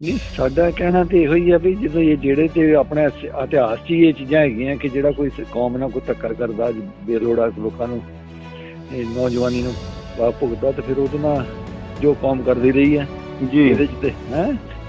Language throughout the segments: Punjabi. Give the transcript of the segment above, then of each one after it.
ਨਹੀਂ ਸਾਡਾ ਕਹਿਣਾ ਤੇ ਇਹੋ ਹੀ ਆ ਵੀ ਜਦੋਂ ਇਹ ਜਿਹੜੇ ਤੇ ਆਪਣੇ ਇਤਿਹਾਸ 'ਚ ਇਹ ਚੀਜ਼ਾਂ ਹੈਗੀਆਂ ਕਿ ਜਿਹੜਾ ਕੋਈ ਕੌਮ ਨਾਲ ਕੋਈ ਟੱਕਰ ਕਰਦਾ ਬੇਲੋੜਾ ਲੋਕਾਂ ਨੂੰ ਇਹ ਨੌਜਵਾਨੀ ਨੂੰ ਭੁਗਤਦਾ ਤੇ ਫਿਰ ਉਹਦੇ ਨਾਲ ਜੋ ਕੌਮ ਕਰਦੀ ਰਹੀ ਹੈ। ਜੀ। ਇਹਦੇ 'ਚ ਤੇ ਹੈ?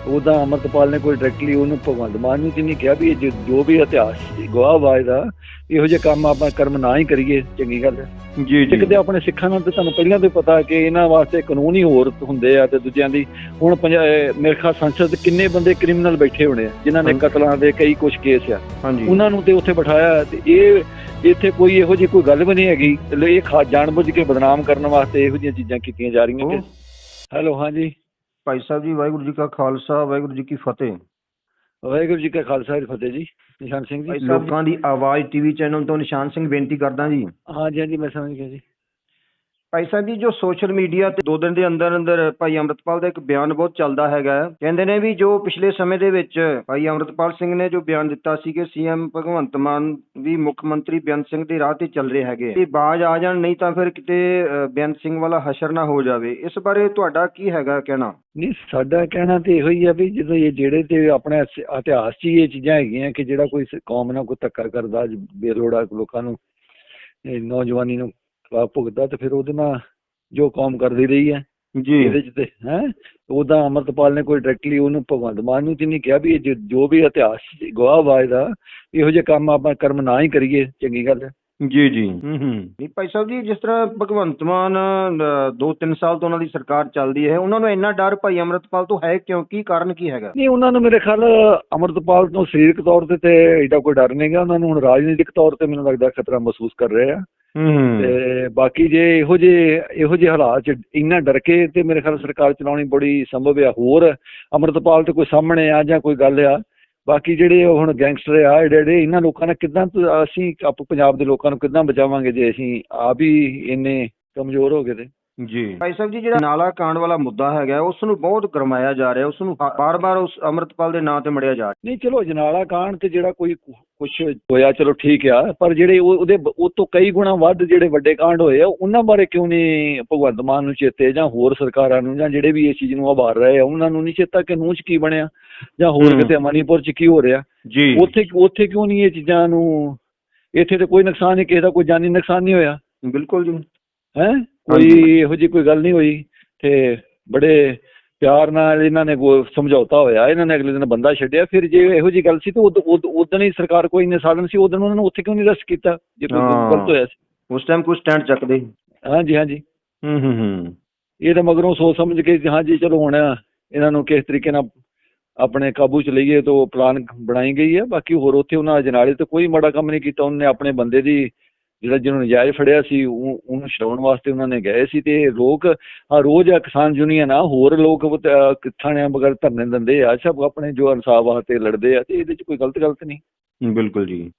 ਉਹਦਾ ਅਮਰਤਪਾਲ ਨੇ ਕੋਈ ਡਾਇਰੈਕਟਲੀ ਉਹਨੂੰ ਭਗਵੰਤ ਮਾਨ ਨੂੰ ਨਹੀਂ ਕਿਹਾ ਵੀ ਇਹ ਜੋ- ਵੀ ਇਤਿਹਾਸ ਗਵਾਹ ਵਾਇਦਾ ਇਹੋ ਜਿਹੇ ਕੰਮ ਆਪਾਂ ਕਰਮ ਨਾ ਹੀ ਕਰੀਏ ਚੰਗੀ ਗੱਲ ਹੈ। ਜੀ ਜੀ। ਸਿੱਖਦੇ ਆਪਣੇ ਸਿੱਖਾਂ ਨਾਲ ਤੇ ਤੁਹਾਨੂੰ ਪਹਿਲਾਂ ਤੋਂ ਪਤਾ ਕਿ ਇਹਨਾਂ ਵਾਸਤੇ ਕਾਨੂੰਨ ਹੀ ਹੋਰ ਹੁੰਦੇ ਆ ਤੇ ਦੂਜਿਆਂ ਦੀ ਹੁਣ ਮੇਰੇ ਖਿਆਲ ਸੰਸਦ ਕਿੰਨੇ ਬੰਦੇ ਕ੍ਰਿਮੀਨਲ ਬੈਠੇ ਹੋਣੇ ਆ ਜਿਨ੍ਹਾਂ ਨੇ। ਕਤਲਾਂ ਦੇ ਕਈ ਕੁਝ ਕੇਸ ਆ। ਉਹਨਾਂ ਨੂੰ ਤੇ ਉੱਥੇ ਬਿਠਾਇਆ ਤੇ ਇਹ ਇੱਥੇ ਕੋਈ ਇਹੋ ਜਿਹੀ ਕੋਈ ਗੱਲ ਵੀ ਨਹੀਂ ਹੈਗੀ ਇਹ ਖਾ ਜਾਣਬੁੱਝ ਕੇ ਬਦਨਾਮ ਕਰਨ ਵਾਸਤੇ ਇਹੋ ਜਿਹੀਆਂ ਚੀਜ਼ਾਂ ਕੀਤੀਆਂ ਜਾ ਰਹੀਆਂ ਹੈਲੋ ਹਾਂਜੀ। ਭਾਈ ਸਾਹਿਬ ਜੀ ਵਾਹਿਗੁਰੂ ਜੀ ਕਾ ਖਾਲਸਾ ਵਾਹਿਗੁਰੂ ਜੀ ਕੀ ਫਤਿਹ। ਵਾਹਿਗੁਰੂ ਜੀ ਕਾ ਖਾਲਸਾ ਜੀ ਫਤਿਹ ਜੀ। ਨਿਸ਼ਾਨ ਸਿੰਘ ਜੀ ਲੋਕਾਂ ਦੀ ਆਵਾਜ਼ ਟੀਵੀ ਚੈਨਲ ਤੋਂ ਨਿਸ਼ਾਨ ਸਿੰਘ ਬੇਨਤੀ ਕਰਦਾ ਜੀ। ਹਾਂਜੀ ਹਾਂਜੀ ਮੈਂ ਸਮਝ ਗਿਆ ਜੀ। ਭਾਈ ਸਾਹਿਬ ਜੀ ਜੋ ਸੋਸ਼ਲ ਮੀਡੀਆ ਤੇ ਦੋ ਦਿਨ ਦੇ ਅੰਦਰ ਅੰਦਰ ਭਾਈ ਅੰਮ੍ਰਿਤਪਾਲ ਦਾ ਇੱਕ ਬਿਆਨ ਬਹੁਤ ਚੱਲਦਾ ਹੈਗਾ ਹੈ। ਕਹਿੰਦੇ ਨੇ ਵੀ ਜੋ ਪਿਛਲੇ ਸਮੇਂ ਦੇ ਵਿੱਚ ਭਾਈ ਅੰਮ੍ਰਿਤਪਾਲ ਸਿੰਘ ਨੇ ਜੋ ਬਿਆਨ ਦਿੱਤਾ ਸੀ ਕਿ ਸੀਐਮ ਭਗਵੰਤ ਮਾਨ ਵੀ ਮੁੱਖ ਮੰਤਰੀ ਬੇਅੰਤ ਸਿੰਘ ਦੇ ਰਾਹ ਤੇ ਚੱਲ ਰਹੇ ਹੈਗੇ ਤੇ ਬਾਜ ਆ ਜਾਣ ਨਹੀਂ ਤਾਂ ਫਿਰ ਕਿਤੇ ਅ, ਬੇਅੰਤ ਸਿੰਘ ਵਾਲਾ ਹਸ਼ਰ ਨਾ ਹੋ ਜਾਵੇ। ਇਸ ਬਾਰੇ ਤੁਹਾਡਾ ਕੀ ਹੈਗਾ ਕਹਿਣਾ? ਨਹੀਂ ਸਾਡਾ ਕਹਿਣਾ ਤੇ ਇਹੋ ਹੀ ਆ ਵੀ ਜਦੋਂ ਇਹ ਜਿਹੜੇ ਤੇ ਆਪਣੇ ਇਸ- ਇਤਿਹਾਸ 'ਚ ਹੀ ਇਹ ਚੀਜ਼ਾਂ ਹੈਗੀਆਂ ਕਿ ਜਿਹੜਾ ਕੋਈ ਸ- ਕੌਮ ਨਾਲ ਕੋਈ ਧੱਕਾ ਕਰਦਾ ਬੇਲੋੜਾ ਲੋਕਾਂ ਨੂੰ ਇਹ ਨੌਜਵਾਨੀ ਨੂੰ ਵਾ ਭੁਗਤਦਾ ਤੇ ਫਿਰ ਉਹਦੇ ਨਾਲ ਜੋ ਕੌਮ ਕਰਦੀ ਰਹੀ ਹੈ। ਜੀ। ਇਹਦੇ 'ਚ ਤੇ ਹੈ? ਉਹਦਾ ਅਮਰਤਪਾਲ ਨੇ ਕੋਈ ਡਾਇਰੈਕਟਲੀ ਉਹਨੂੰ ਭਗਵੰਤ ਮਾਨ ਨੂੰ ਤੇ ਨਹੀਂ ਕਿਹਾ ਵੀ ਇਹ ਜੋ- ਵੀ ਇਤਿਹਾਸ ਗਵਾਹ ਵਾਇਦਾ ਇਹੋ ਜਿਹੇ ਕੰਮ ਆਪਾਂ ਕਰਮ ਨਾ ਹੀ ਕਰੀਏ ਚੰਗੀ ਗੱਲ ਹੈ। ਜੀ ਜੀ। ਹੂੰ ਹੂੰ। ਨਹੀਂ ਭਾਈ ਸਾਹਿਬ ਜੀ ਜਿਸ ਤਰ੍ਹਾਂ ਭਗਵੰਤ ਮਾਨ 2-3 ਸਾਲ ਤੋਂ ਉਹਨਾਂ ਦੀ ਸਰਕਾਰ ਚੱਲਦੀ ਹੈ ਉਹਨਾਂ ਨੂੰ ਇੰਨਾ ਡਰ ਭਾਈ ਅੰਮ੍ਰਿਤਪਾਲ ਤੋਂ ਹੈ ਕਿਉਂ? ਕੀ ਕਾਰਨ ਕੀ ਹੈਗਾ? ਨਹੀਂ ਉਹਨਾਂ ਨੂੰ ਮੇਰੇ ਖਿਆਲ ਅਮਰਤਪਾਲ ਤੋਂ ਸਰੀਰਕ ਤੌਰ ਤੇ ਤੇ ਏਡਾ ਕੋਈ ਡਰ ਨਹੀਂਗਾ ਉਹਨਾਂ ਨੂੰ ਹੁਣ ਰਾਜਨੀਤਿਕ ਤੌਰ ਤੇ ਮੈਨੂੰ ਲੱਗਦਾ ਖਤਰਾ ਮਹਿਸੂਸ ਕਰ ਰਹੇ ਆ। ਹੂੰ ਤੇ ਬਾਕੀ ਜੇ ਇਹੋ ਜਿਹੇ ਇਹੋ ਜਿਹੇ ਹਾਲਾਤ ਚ ਇੰਨਾ ਡਰ ਕੇ ਤੇ ਮੇਰੇ ਖਿਆਲ ਸਰਕਾਰ ਚਲਾਉਣੀ ਬੜੀ ਸੰਭਵ ਆ। ਹੋਰ ਅਮਰਤਪਾਲ ਤੇ ਕੋਈ ਸਾਹਮਣੇ ਆ ਜਾਂ ਕੋਈ ਗੱਲ ਆ ਬਾਕੀ ਜਿਹੜੇ ਉਹ ਹੁਣ ਗੈਂਗਸਟਰ ਆ, ਜਿਹੜੇ ਜਿਹੜੇ ਇਹਨਾਂ ਲੋਕਾਂ ਨਾਲ ਕਿੱਦਾਂ ਅਸੀਂ ਆਪ ਪੰਜਾਬ ਦੇ ਲੋਕਾਂ ਨੂੰ ਕਿੱਦਾਂ ਬਚਾਵਾਂਗੇ ਜੇ ਅਸੀਂ ਆਪ ਹੀ ਇੰਨੇ ਕਮਜ਼ੋਰ ਹੋ ਗਏ ਤੇ? ਜੀ। ਭਾਈ ਸਾਹਿਬ ਜੀ ਜਿਹੜਾ ਨਾਲਾ ਕਾਂਡ ਵਾਲਾ ਮੁੱਦਾ ਹੈਗਾ ਉਸ ਨੂੰ ਬਹੁਤ ਗਰਮਾਇਆ ਜਾ ਰਿਹਾ ਉਸ ਨੂੰ ਬਾਰ-ਬਾਰ ਉਸ ਅੰਮ੍ਰਿਤਪਾਲ ਦੇ ਨਾਂ ਤੇ ਮੜਿਆ ਜਾ ਰਿਹਾ। ਨਹੀਂ ਚਲੋ ਜਨਾਲਾ ਕਾਂਡ ਤੇ ਜਿਹੜਾ ਕੋਈ ਕੁਝ ਹੋਇਆ ਚਲੋ ਠੀਕ ਆ ਪਰ ਜਿਹੜੇ ਉਹ- ਉਹਦੇ ਉਹ ਤੋਂ ਕਈ ਗੁਣਾ ਵੱਧ ਜਿਹੜੇ ਵੱਡੇ ਕਾਂਡ ਹੋਏ ਆ ਉਹਨਾਂ ਬਾਰੇ ਕਿਉਂ ਨਹੀਂ ਭਗਵੰਤ ਮਾਨ ਨੂੰ ਚੇਤੇ ਜਾਂ ਹੋਰ ਸਰਕਾਰਾਂ ਨੂੰ ਜਾਂ ਜਿਹੜੇ ਵੀ ਇਸ ਚੀਜ਼ ਨੂੰ ਆਭਾਰ ਰਹੇ ਆ ਉਹਨਾਂ ਨੂੰ ਨਹੀਂ ਚੇਤਾ ਕਿ ਨੂੰਹ 'ਚ ਕੀ ਬਣਿਆ ਜਾਂ ਹੋਰ। ਕਿਤੇ ਮਨੀਪੁਰ 'ਚ ਕੀ ਹੋ ਰਿਹਾ। ਜੀ। ਉੱਥੇ ਉੱਥੇ ਕਿਉਂ ਨਹੀਂ ਇਹ ਚੀਜ਼ਾਂ ਨੂੰ ਇੱਥੇ ਤੇ ਕੋਈ ਨੁਕਸਾਨ ਨਹੀਂ ਕਿਸੇ ਦਾ ਕੋਈ ਜਾਨੀ ਨੁਕਸਾਨ ਨਹੀਂ ਹੋਇਆ। ਬਿਲਕੁਲ ਜੀ। ਹੈ। ਕੋਈ ਇਹੋ ਜਿਹੀ ਕੋਈ ਗੱਲ ਨਹੀਂ ਹੋਈ ਤੇ ਬੜੇ ਪਿਆਰ ਨਾਲ ਇਹਨਾਂ ਨੇ ਸਮਝੌਤਾ ਹੋਇਆ ਇਹਨਾਂ ਨੇ ਅਗਲੇ ਦਿਨ ਬੰਦਾ ਛੱਡਿਆ ਫਿਰ ਜੇ ਇਹੋ ਜਿਹੀ ਗੱਲ ਸੀ ਤਾਂ ਉਦੋਂ ਹੀ ਸਰਕਾਰ ਕੋਈ ਇੰਨੇ ਸਾਧਨ ਸੀ ਉਦੋਂ ਉਹਨਾਂ ਨੂੰ ਉੱਥੇ ਕਿਉਂ ਨਹੀਂ ਰੈਸਟ ਕੀਤਾ ਜੇ ਕੋਈ। ਗਲਤ ਹੋਇਆ ਸੀ। ਉਸ ਟਾਈਮ ਕੋਈ ਸਟੈਂਡ ਚੱਕਦੇ ਹਾਂਜੀ ਹਾਂਜੀ। ਹੂੰ ਹੂੰ ਹੂੰ। ਇਹ ਤਾਂ ਮਗਰੋਂ ਸੋਚ ਸਮਝ ਕੇ ਕਿ ਹਾਂਜੀ ਚਲੋ ਹੁਣ ਇਹਨਾਂ ਨੂੰ ਕਿਸ ਤਰੀਕੇ ਨਾਲ ਆਪਣੇ ਕਾਬੂ ਚ ਲਈਏ ਤਾਂ ਪਲਾਨ ਬਣਾਈ ਗਈ ਹੈ ਬਾਕੀ ਹੋਰ ਉੱਥੇ ਉਹਨਾਂ ਜਨਾਲੇ ਤੇ ਕੋਈ ਮਾੜਾ ਕੰਮ ਨਹੀਂ ਕੀਤਾ ਉਹਨੇ ਆਪਣੇ ਬੰਦੇ ਦੀ ਜਿਹੜਾ ਜਿਹਨੂੰ ਨਜਾਇਜ਼ ਫੜਿਆ ਸੀ ਉਹ- ਉਹਨੂੰ ਛਡਾਉਣ ਵਾਸਤੇ ਉਹਨਾਂ ਨੇ ਗਏ ਸੀ ਤੇ ਲੋਕ ਆ ਰੋਜ਼ ਆ ਕਿਸਾਨ ਯੂਨੀਅਨ ਆ ਹੋਰ ਲੋਕ ਥਾਣਿਆਂ ਬਗੈਰ ਧਰਨੇ ਦਿੰਦੇ ਆ ਸਭ ਆਪਣੇ ਜੋ ਇਨਸਾਫ ਵਾਸਤੇ ਲੜਦੇ ਆ ਤੇ ਇਹਦੇ ਚ ਕੋਈ ਗਲਤ ਗਲਤ ਨਹੀਂ। ਬਿਲਕੁਲ ਜੀ।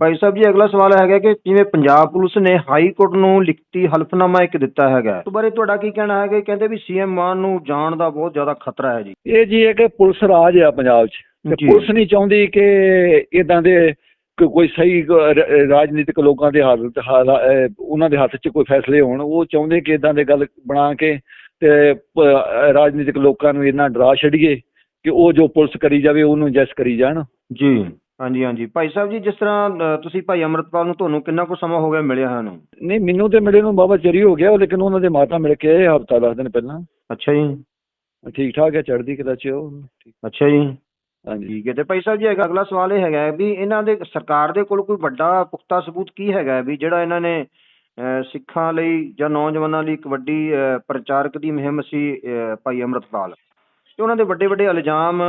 ਭਾਈ ਸਾਹਿਬ ਜੀ ਅਗਲਾ ਸਵਾਲ ਹੈਗਾ ਕਿ ਜਿਵੇਂ ਪੰਜਾਬ ਪੁਲਿਸ ਨੇ ਹਾਈ ਕੋਰਟ ਨੂੰ ਲਿਖਤੀ ਹਲਫਨਾਮਾ ਇੱਕ ਦਿੱਤਾ ਹੈਗਾ ਇਸ ਬਾਰੇ ਤੁਹਾਡਾ ਕੀ ਕਹਿਣਾ ਹੈਗਾ? ਕਹਿੰਦੇ ਵੀ ਸੀਐਮ ਮਾਨ ਨੂੰ ਜਾਣ ਦਾ ਬਹੁਤ ਜ਼ਿਆਦਾ ਖਤਰਾ ਹੈ ਜੀ। ਇਹ ਜੀ ਹੈ ਕਿ ਪੁਲਿਸ ਰਾਜ ਆ ਪੰਜਾਬ 'ਚ। ਪੁਲਿਸ ਨਹੀਂ ਚਾਹੁੰਦੀ ਕਿ ਇਦਾਂ ਦੇ ਕੋਈ ਸਹੀ ਰਾਜਨੀਤਿਕ ਲੋਕਾਂ ਦੇ ਅਹ ਉਹਨਾਂ ਦੇ ਹੱਥ 'ਚ ਕੋਈ ਫੈਸਲੇ ਹੋਣ ਉਹ ਚਾਹੁੰਦੇ ਕਿ ਇਦਾਂ ਦੇ ਗੱਲ ਬਣਾ ਕੇ ਤੇ ਰਾਜਨੀਤਿਕ ਲੋਕਾਂ ਨੂੰ ਇਹਨਾਂ ਡਰਾ ਛੱਡੀਏ ਕਿ ਉਹ ਜੋ ਪੁਲਿਸ ਕਰੀ ਜਾਵੇ ਉਹਨੂੰ ਜੈਸ ਕਰੀ ਜਾਣ। ਜੀ। ਹਾਂਜੀ ਹਾਂਜੀ। ਭਾਈ ਸਾਹਿਬ ਜੀ ਜਿਸ ਤਰ੍ਹਾਂ ਤੁਸੀਂ ਭਾਈ ਅੰਮ੍ਰਿਤਪਾਲ ਨੂੰ ਤੁਹਾਨੂੰ ਕਿੰਨਾ ਕੁ ਸਮਾਂ ਹੋ ਗਿਆ ਮਿਲਿਆ ਹੋਇਆ ਨੂੰ ਨਹੀਂ ਮੈਨੂੰ ਤੇ ਮਿਲੇ ਨੂੰ ਬਾਬਾ ਚਰੀ ਹੋ ਗਿਆ ਲੇਕਿਨ ਉਹਨਾਂ ਦੇ ਮਾਤਾ ਮਿਲ ਕੇ ਹਫਤਾ ਦਸ ਦਿਨ ਪਹਿਲਾਂ। ਅੱਛਾ ਜੀ। ਠੀਕ ਠਾਕ ਹੈ ਚੜ੍ਹਦੀ ਕਲਾ 'ਚ ਉਹ। ਅੱਛਾ ਜੀ। ਠੀਕ ਹੈ। ਤੇ ਭਾਈ ਸਾਹਿਬ ਜੀ ਹੈਗਾ ਅਗਲਾ ਸਵਾਲ ਇਹ ਹੈਗਾ ਹੈ ਵੀ ਇਹਨਾਂ ਦੇ ਸਰਕਾਰ ਦੇ ਕੋਲ ਕੋਈ ਵੱਡਾ ਪੁਖਤਾ ਸਬੂਤ ਕੀ ਹੈਗਾ ਹੈ ਵੀ ਜਿਹੜਾ ਇਹਨਾਂ ਨੇ, ਅਹ, ਸਿੱਖਾਂ ਲਈ ਜਾਂ ਨੌਜਵਾਨਾਂ ਲਈ ਇੱਕ ਵੱਡੀ, ਅਹ, ਪ੍ਰਚਾਰਕ ਦੀ ਮੁਹਿੰਮ ਸੀ, ਅਹ, ਭਾਈ ਅੰਮ੍ਰਿਤਪਾਲ? ਤੇ ਉਹਨਾਂ ਦੇ ਵੱਡੇ ਵੱਡੇ ਇਲਜ਼ਾਮ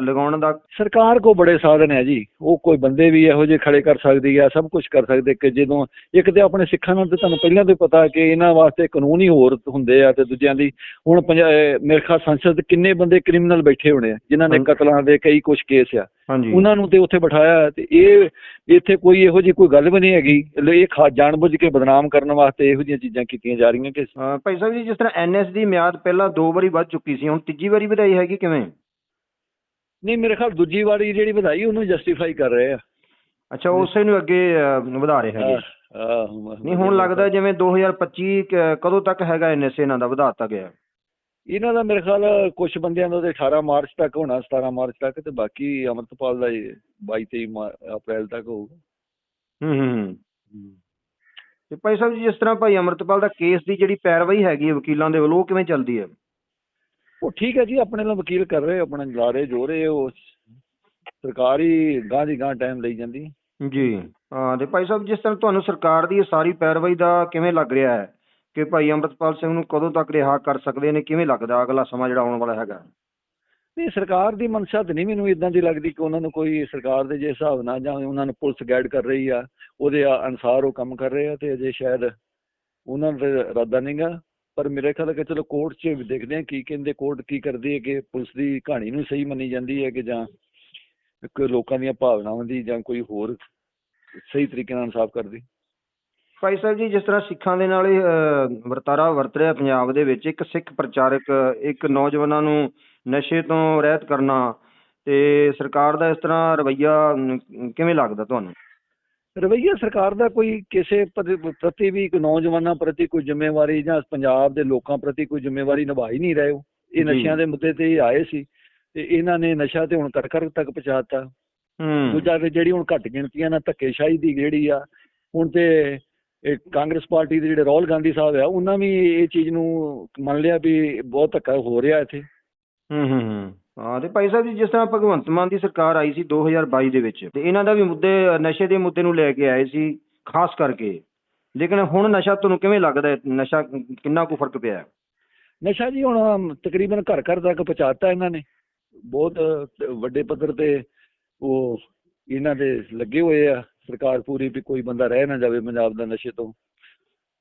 ਲਗਾਉਣ ਦਾ ਸਰਕਾਰ ਕੋ ਬੜੇ ਸਾਧਨ ਹੈ ਜੀ ਉਹ ਕੋਈ ਬੰਦੇ ਵੀ ਇਹੋ ਜਿਹੇ ਖੜੇ ਕਰ ਸਕਦੀ ਹੈ ਸਭ ਕੁਝ ਕਰ ਸਕਦੇ ਕਿ ਜਦੋਂ ਇੱਕ ਤੇ ਆਪਣੇ ਸਿੱਖਾਂ ਨਾਲ ਤੇ ਤੁਹਾਨੂੰ ਪਹਿਲਾਂ ਤੋਂ ਪਤਾ ਕਿ ਇਹਨਾਂ ਵਾਸਤੇ ਕਾਨੂੰਨ ਹੀ ਹੋਰ ਹੁੰਦੇ ਆ ਤੇ ਦੂਜਿਆਂ ਦੀ ਹੁਣ ਮੇਰੇ ਖਿਆਲ ਸੰਸਦ ਕਿੰਨੇ ਬੰਦੇ ਕ੍ਰਿਮੀਨਲ ਬੈਠੇ ਹੋਣੇ ਆ ਜਿਨ੍ਹਾਂ ਨੇ। ਕਤਲਾਂ ਦੇ ਕਈ ਕੁਝ ਕੇਸ ਆ ਉਹਨਾਂ ਨੂੰ ਤੇ ਉੱਥੇ ਬਿਠਾਇਆ ਤੇ ਇਹ ਇੱਥੇ ਕੋਈ ਇਹੋ ਜਿਹੀ ਕੋਈ ਗੱਲ ਵੀ ਨਹੀਂ ਹੈਗੀ। ਇਹ ਖਾ ਜਾਣਬੁੱਝ ਕੇ ਬਦਨਾਮ ਕਰਨ ਵਾਸਤੇ ਇਹੋ ਜਿਹੀਆਂ ਚੀਜ਼ਾਂ ਕੀਤੀਆਂ ਜਾ ਰਹੀਆਂ ਕਿ ਭਾਈ ਸਾਹਿਬ ਜੀ ਜਿਸ ਤਰ੍ਹਾਂ ਐਨਐਸ ਦੀ ਮਿਆਦ ਪਹਿਲਾਂ ਦੋ ਵਾਰੀ ਵੱਧ ਚੁੱਕੀ ਸੀ ਹੁਣ ਤੀਜੀ ਵਾਰੀ ਵਧਾਈ ਹੈਗੀ ਕਿਵੇਂ? ਨਹੀਂ ਮੇਰੇ ਖਿਆਲ ਦੂਜੀ ਵਾਰੀ ਜਿਹੜੀ ਵਧਾਈ ਉਹਨੂੰ ਜਸਟੀਫਾਈ ਕਰ ਰਹੇ ਆ। ਅੱਛਾ ਉਸੇ ਨੂੰ ਅੱਗੇ ਵਧਾ ਰਹੇ ਹੈਗੇ। ਨਹੀਂ ਹੁਣ ਲੱਗਦਾ ਜਿਵੇਂ 2025 ਕ- ਕਦੋਂ ਤੱਕ ਹੈਗਾ ਐਨਐਸ ਇਹਨਾਂ ਦਾ ਵਧਾਤਾ ਗਿਆ। ਇਹਨਾਂ ਦਾ ਮੇਰੇ ਖਿਆਲ ਕੁਝ ਬੰਦਿਆਂ ਦਾ ਤੇ 18 ਮਾਰਚ ਤੱਕ ਹੋਣਾ 17 ਮਾਰਚ ਤੱਕ ਤੇ ਬਾਕੀ ਅਮਰਤਪਾਲ ਦਾ 22 23 ਮਾ- ਅਪ੍ਰੈਲ ਤੱਕ ਹੋਊਗਾ। ਹੂੰ ਹੂੰ ਹੂੰ। ਤੇ ਭਾਈ ਸਾਹਿਬ ਜੀ ਜਿਸ ਤਰ੍ਹਾਂ ਭਾਈ ਅੰਮ੍ਰਿਤਪਾਲ ਦਾ ਕੇਸ ਦੀ ਜਿਹੜੀ ਪੈਰਵਾਈ ਹੈਗੀ ਵਕੀਲਾਂ ਦੇ ਵੱਲੋਂ ਉਹ ਕਿਵੇਂ ਚੱਲਦੀ ਹੈ? ਉਹ ਠੀਕ ਹੈ ਜੀ ਆਪਣੇ ਨਾਲ ਵਕੀਲ ਕਰ ਰਹੇ ਆਪਣਾ ਲਾ ਰਹੇ ਜੋ ਰਹੇ ਉਹ ਸਰਕਾਰ ਹੀ ਗਾਂ ਦੀ ਗਾਂ ਟਾਈਮ ਲਈ ਜਾਂਦੀ। ਜੀ। ਹਾਂ ਤੇ ਭਾਈ ਸਾਹਿਬ ਜਿਸ ਤਰ੍ਹਾਂ ਤੁਹਾਨੂੰ ਸਰਕਾਰ ਦੀ ਇਹ ਸਾਰੀ ਪੈਰਵਾਈ ਦਾ ਕਿਵੇਂ ਲੱਗ ਰਿਹਾ ਹੈ? ਕਿ ਭਾਈ ਅੰਮ੍ਰਿਤਪਾਲ ਸਿੰਘ ਨੂੰ ਕਦੋਂ ਤੱਕ ਰਿਹਾ ਕਰ ਸਕਦੇ ਨੇ, ਕਿਵੇਂ ਲੱਗਦਾ ਅਗਲਾ ਸਮਾਂ ਜਿਹੜਾ ਆਉਣ ਵਾਲਾ ਹੈਗਾ? ਨਹੀਂ, ਸਰਕਾਰ ਦੀ ਮਨਸ਼ਾ ਤਾਂ ਨਹੀਂ ਮੈਨੂੰ ਇਦਾਂ ਦੀ ਲੱਗਦੀ ਕਿ ਉਹਨਾਂ ਨੂੰ ਕੋਈ ਸਰਕਾਰ ਦੇ ਜੇ ਹਿਸਾਬ ਨਾਲ ਜਾਂ ਉਹਨਾਂ ਨੂੰ ਪੁਲਿਸ ਗਾਈਡ ਕਰ ਰਹੀ ਆ, ਉਹਦੇ ਆ- ਉਹ ਕੰਮ ਕਰ ਰਹੇ ਆ ਤੇ ਅਜੇ ਸ਼ਾਇਦ ਉਹਨਾਂ ਦਾ ਇਰਾਦਾ ਨਹੀਂਗਾ ਪਰ ਮੇਰੇ ਖਿਆਲ ਕਿ ਚਲੋ ਕੋਰਟ 'ਚ ਵੀ ਦੇਖਦੇ ਆ ਕੀ ਕਹਿੰਦੇ ਕੋਰਟ ਕੀ ਕਰਦੀ ਹੈ ਕਿ ਪੁਲਿਸ ਦੀ ਕਹਾਣੀ ਨੂੰ ਸਹੀ ਮੰਨੀ ਜਾਂਦੀ ਹੈ ਕਿ ਜਾਂ ਲੋਕਾਂ ਦੀਆਂ ਭਾਵਨਾਵਾਂ ਦੀ ਜਾਂ ਕੋਈ ਹੋਰ ਸਹੀ ਤਰੀਕੇ ਨਾਲ ਇਨਸਾਫ ਕਰਦੀ। ਭਾਈ ਸਾਹਿਬ ਜੀ ਜਿਸ ਤਰ੍ਹਾਂ ਸਿੱਖਾਂ ਦੇ ਨਾਲ ਇਹ ਅਹ, ਵਰਤਾਰਾ ਵਰਤ ਰਿਹਾ ਪੰਜਾਬ ਦੇ ਵਿੱਚ ਇੱਕ ਸਿੱਖ ਪ੍ਰਚਾਰਕ ਇੱਕ ਨੌਜਵਾਨਾਂ ਨੂੰ ਨਸ਼ੇ ਤੋਂ ਰਹਿਤ ਕਰਨਾ ਤੇ ਸਰਕਾਰ ਦਾ ਇਸ ਤਰ੍ਹਾਂ ਰਵੱਈਆ ਅਮ, ਕਿਵੇਂ ਲੱਗਦਾ ਤੁਹਾਨੂੰ? ਰਵਈਆ ਸਰਕਾਰ ਦਾ ਕੋਈ ਕਿਸੇ ਪ੍ਰਤੀ ਪ੍ਰਤੀ ਵੀ ਇੱਕ ਨੌਜਵਾਨਾਂ ਪ੍ਰਤੀ ਕੋਈ ਜ਼ਿੰਮੇਵਾਰੀ ਜਾਂ ਪੰਜਾਬ ਦੇ ਲੋਕਾਂ ਪ੍ਰਤੀ ਕੋਈ ਜ਼ਿੰਮੇਵਾਰੀ ਨਿਭਾ ਹੀ ਨਹੀਂ ਰਹੇ ਉਹ। ਇਹ ਜੀ। ਨਸ਼ਿਆਂ ਦੇ ਮੁੱਦੇ ਤੇ ਆਏ ਸੀ ਤੇ ਇਹਨਾਂ ਨੇ ਨਸ਼ਾ ਤੇ ਹੁਣ ਕਰ ਤੱਕ ਪਹੁੰਚਾਤਾ ਹੂੰ। ਦੂਜਾ ਜਿਹੜੀ ਹੁਣ ਘੱਟ ਗਿਣਤੀਆਂ ਨਾਲ ਧੱਕੇਸ਼ਾਹੀ ਦੀ ਜਿਹੜੀ ਆ ਹੁਣ ਤੇ ਇਹ ਕਾਂਗਰਸ ਪਾਰਟੀ ਦੇ ਜਿਹੜੇ ਰਾਹੁਲ ਗਾਂਧੀ ਸਾਹਿਬ ਆ ਉਹਨਾਂ ਵੀ ਇਹ ਚੀਜ਼ ਨੂੰ ਮੰਨ ਲਿਆ ਵੀ ਬਹੁਤ ਧੱਕਾ ਹੋ ਰਿਹਾ ਇੱਥੇ। ਹੂੰ ਹੂੰ ਹੂੰ। ਹਾਂ ਤੇ ਭਾਈ ਸਾਹਿਬ ਜੀ ਜਿਸ ਤਰ੍ਹਾਂ ਭਗਵੰਤ ਮਾਨ ਦੀ ਸਰਕਾਰ ਆਈ ਸੀ 2022 ਦੇ ਵਿੱਚ ਤੇ ਇਹਨਾਂ ਦਾ ਵੀ ਮੁੱਦੇ ਨਸ਼ੇ ਦੇ ਮੁੱਦੇ ਨੂੰ ਲੈ ਕੇ ਆਏ ਸੀ ਖਾਸ ਕਰਕੇ। ਲੇਕਿਨ ਹੁਣ ਨਸ਼ਾ ਤੁਹਾਨੂੰ ਕਿਵੇਂ ਲੱਗਦਾ ਹੈ? ਨਸ਼ਾ ਕਿੰਨਾ ਕੁ ਫ਼ਰਕ ਪਿਆ ਹੈ? ਨਸ਼ਾ ਜੀ ਹੁਣ ਤਕਰੀਬਨ ਘਰ ਘਰ ਤੱਕ ਪਹੁੰਚਾਤਾ ਇਹਨਾਂ ਨੇ। ਬਹੁਤ ਵੱਡੇ ਪੱਧਰ ਤੇ ਉਹ ਇਹਨਾਂ ਦੇ ਲੱਗੇ ਹੋਏ ਆ। ਸਰਕਾਰ ਪੂਰੀ ਵੀ ਕੋਈ ਬੰਦਾ ਰਹਿ ਨਾ ਜਾਵੇ ਪੰਜਾਬ ਦਾ ਨਸ਼ੇ ਤੋਂ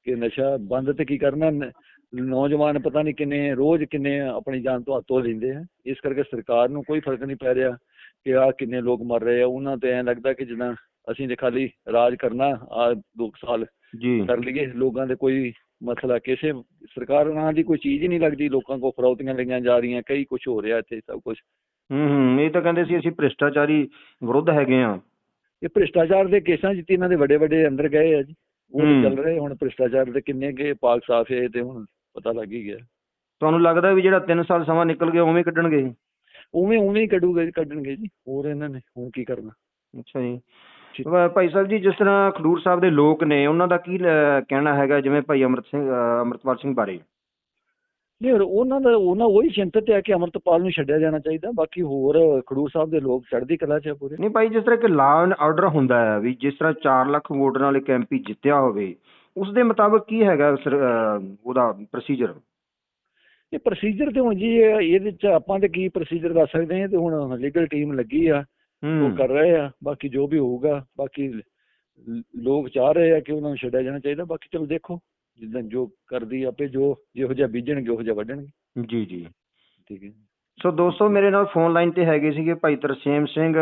ਕਿ ਨਸ਼ਾ ਬੰਦ ਤੇ ਕੀ ਕਰਨਾ? ਨੌਜਵਾਨ ਪਤਾ ਨਹੀਂ ਕਿੰਨੇ ਰੋਜ਼ ਕਿੰਨੇ ਆਪਣੀ ਜਾਨ ਤੋਂ ਹੱਥੋਂ ਲੈਂਦੇ ਆ। ਇਸ ਕਰਕੇ ਸਰਕਾਰ ਨੂੰ ਕੋਈ ਫ਼ਰਕ ਨਹੀਂ ਪੈ ਰਿਹਾ ਕਿ ਆ ਕਿੰਨੇ ਲੋਕ ਮਰ ਰਹੇ ਆ। ਉਹਨਾਂ ਤੇ ਐਂ ਲੱਗਦਾ ਕਿ ਜਿੱਦਾਂ ਅਸੀਂ ਤੇ ਖਾਲੀ ਰਾਜ ਕਰਨਾ ਆ ਦੋ ਸਾਲ ਜੀ। ਕਰ ਲਈਏ। ਲੋਕਾਂ ਦੇ ਕੋਈ ਮਸਲਾ ਕਿਸੇ ਸਰਕਾਰ ਨਾਲ ਦੀ ਕੋਈ ਚੀਜ਼ ਹੀ ਨਹੀਂ ਲੱਗਦੀ। ਲੋਕਾਂ ਕੋ ਫਰੌਤੀਆਂ ਲਈਆਂ ਜਾ ਰਹੀਆਂ ਕਈ ਕੁਝ ਹੋ ਰਿਹਾ ਇੱਥੇ ਸਭ ਕੁਝ ਹੂੰ ਹੂੰ ਇਹ ਤਾਂ ਕਹਿੰਦੇ ਸੀ ਅਸੀਂ ਭ੍ਰਿਸ਼ਟਾਚਾਰੀ ਵਿਰੁੱਧ ਹੈਗੇ ਆ। ਇਹ ਭ੍ਰਿਸ਼ਟਾਚਾਰ ਦੇ ਕੇਸਾਂ ਜਿੱਤੇ ਇਹਨਾਂ ਦੇ ਵੱਡੇ ਵੱਡੇ ਅੰਦਰ ਗਏ ਆ ਜੀ ਉਹ। ਚੱਲ ਰਹੇ ਹੁਣ ਭ੍ਰਿਸ਼ਟਾਚਾਰ ਦੇ ਕਿੰਨੇ ਕੇ ਪਾਕ ਸਾਫ਼ ਹੈ ਤੇ ਹੁਣ ਪਤਾ ਲੱਗ ਹੀ ਗਿਆ। ਤੁਹਾਨੂੰ ਲੱਗਦਾ ਵੀ ਜਿਹੜਾ 3 ਸਾਲ ਸਮਾਂ ਨਿਕਲ ਗਿਆ ਉਵੇਂ ਕੱਢਣਗੇ ਉਵੇਂ ਉਵੇਂ ਹੀ ਕੱਢੂਗੇ ਕੱਢਣਗੇ ਜੀ ਹੋਰ ਇਹਨਾਂ ਨੇ ਹੁਣ ਕੀ ਕਰਨਾ। ਅੱਛਾ ਜੀ। ਭਾਈ ਸਾਹਿਬ ਜੀ ਜਿਸ ਤਰ੍ਹਾਂ ਖਡੂਰ ਸਾਹਿਬ ਦੇ ਲੋਕ ਨੇ ਉਹਨਾਂ ਦਾ ਕੀ ਕਹਿਣਾ ਹੈਗਾ ਜਿਵੇਂ ਭਾਈ ਅੰਮ੍ਰਿਤ ਸਿੰਘ ਅੰਮ੍ਰਿਤਪਾਲ ਸਿੰਘ ਬਾਰੇ? ਨਹੀਂ ਉਹਨਾਂ ਦਾ ਉਹਨਾਂ ਉਹੀ ਚਿੰਤਤ ਹੈ ਕਿ ਅਮਰਤਪਾਲ ਨੂੰ ਛੱਡਿਆ ਜਾਣਾ ਚਾਹੀਦਾ ਬਾਕੀ ਹੋਰ ਖਡੂਰ ਸਾਹਿਬ ਦੇ ਲੋਕ ਚੜ੍ਹਦੀ ਕਲਾ 'ਚ ਪੂਰੇ। ਨਹੀਂ ਭਾਈ ਜਿਸ ਤਰ੍ਹਾਂ ਕਿ ਲਾਅ ਐਂਡ ਆਰਡਰ ਹੁੰਦਾ ਹੈ ਵੀ ਜਿਸ ਤਰ੍ਹਾਂ 4 ਲੱਖ ਵੋਟਾਂ ਨਾਲ ਇੱਕ ਐਮਪੀ ਜਿੱਤਿਆ ਹੋਵੇ ਉਸ ਦੇ ਮੁਤਾਬਕ ਕੀ ਹੈਗਾ ਉਹਦਾ ਪ੍ਰੋਸੀਜਰ ਇਹ ਪ੍ਰੋਸੀਜਰ ਤੇ ਹੁਣ ਜੀ ਇਹ- ਇਹਦੇ 'ਚ ਆਪਾਂ ਤੇ ਕੀ ਪ੍ਰੋਸੀਜਰ ਦੱਸ ਸਕਦੇ ਹਾਂ ਤੇ ਹੁਣ ਲੀਗਲ ਟੀਮ ਲੱਗੀ ਆ ਉਹ ਕਰ ਰਹੇ ਆ ਬਾਕੀ ਜੋ ਵੀ ਹੋਊਗਾ ਬਾਕੀ ਲੋਕ ਚਾਹ ਰਹੇ ਆ ਕਿ ਉਹਨਾਂ ਨੂੰ ਛੱਡਿਆ ਜਾਣਾ ਚਾਹੀਦਾ ਬਾਕੀ ਚਲੋ ਦੇਖੋ। ਜਿੱਦਾਂ ਜੋ ਕਰਦੀ ਆਪੇ ਜੋ ਜਿਹੋ ਜਿਹਾ ਬੀਜਣਗੇ ਉਹੋ ਜਿਹਾ ਵੱਢਣਗੇ। ਜੀ ਜੀ। ਠੀਕ ਹੈ ਸੋ ਦੋਸਤੋ ਮੇਰੇ ਨਾਲ ਫੋਨ ਲਾਈਨ ਤੇ ਹੈਗੇ ਸੀਗੇ ਭਾਈ ਤਰਸੇਮ ਸਿੰਘ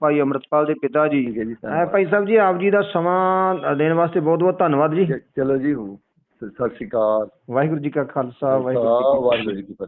ਭਾਈ ਅੰਮ੍ਰਿਤਪਾਲ ਦੇ ਪਿਤਾ ਜੀ। ਭਾਈ ਸਾਹਿਬ ਜੀ ਆਪ ਜੀ ਦਾ ਸਮਾਂ ਦੇਣ ਵਾਸਤੇ ਬਹੁਤ ਬਹੁਤ ਧੰਨਵਾਦ ਜੀ। ਚਲੋ ਜੀ ਸਤਿ ਸ਼੍ਰੀ ਅਕਾਲ। ਵਾਹਿਗੁਰੂ ਜੀ ਕਾ ਖਾਲਸਾ ਵਾਹਿਗੁਰੂ ਜੀ ਕੀ ਫਤਿਹ।